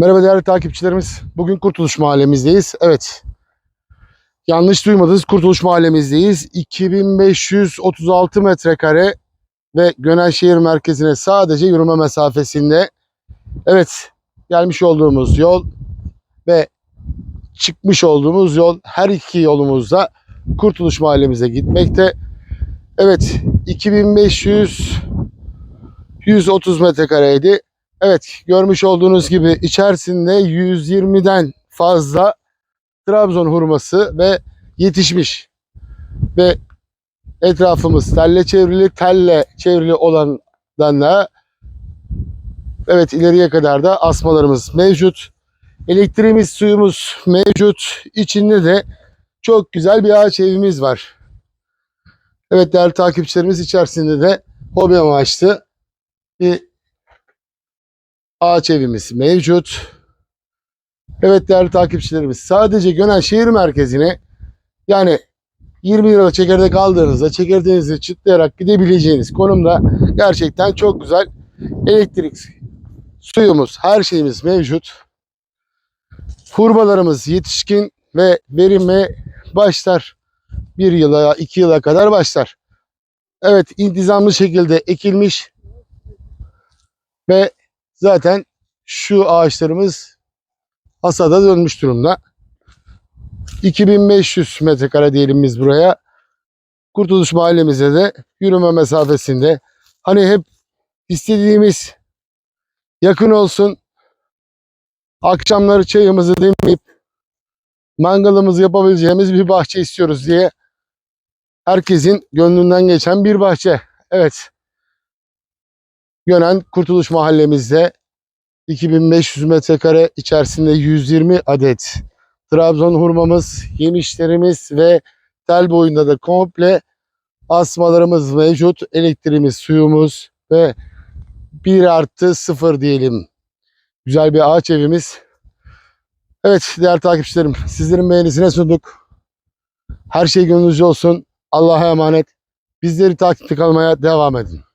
Merhaba değerli takipçilerimiz. Bugün Kurtuluş Mahallemizdeyiz. Evet. Yanlış duymadınız. Kurtuluş Mahallemizdeyiz. 2536 metrekare ve Gönenşehir merkezine sadece yürüme mesafesinde. Evet. Gelmiş olduğumuz yol ve çıkmış olduğumuz yol her iki yolumuzda Kurtuluş Mahallemize gitmekte. Evet. 2500 130 metrekareydi. Evet görmüş olduğunuz gibi içerisinde 120'den fazla Trabzon hurması ve yetişmiş. Ve etrafımız telle çevrili, telle çevrili olandan da evet ileriye kadar da asmalarımız mevcut. Elektriğimiz, suyumuz mevcut. İçinde de çok güzel bir ağaç evimiz var. Evet değerli takipçilerimiz içerisinde de hobi amaçlı bir ağaç evimiz mevcut. Evet değerli takipçilerimiz sadece Gönen şehir merkezine yani 20 lira çekirdek aldığınızda çekirdeğinizi çıtlayarak gidebileceğiniz konumda gerçekten çok güzel elektrik, suyumuz, her şeyimiz mevcut. Hurmalarımız yetişkin ve verime başlar. Bir yıla, iki yıla kadar başlar. Evet intizamlı şekilde ekilmiş ve zaten şu ağaçlarımız hasada dönmüş durumda. 2500 metrekare diyelim biz buraya. Kurtuluş mahallemize de yürüme mesafesinde. Hani hep istediğimiz yakın olsun. Akşamları çayımızı demleyip mangalımızı yapabileceğimiz bir bahçe istiyoruz diye herkesin gönlünden geçen bir bahçe. Evet. Gönen Kurtuluş Mahallemizde 2500 metrekare içerisinde 120 adet Trabzon hurmamız, yemişlerimiz ve tel boyunda da komple asmalarımız mevcut. Elektriğimiz, suyumuz ve 1 artı 0 diyelim. Güzel bir ağaç evimiz. Evet değerli takipçilerim sizlerin beğenisine sunduk. Her şey gönlünüzce olsun. Allah'a emanet. Bizleri takipte kalmaya devam edin.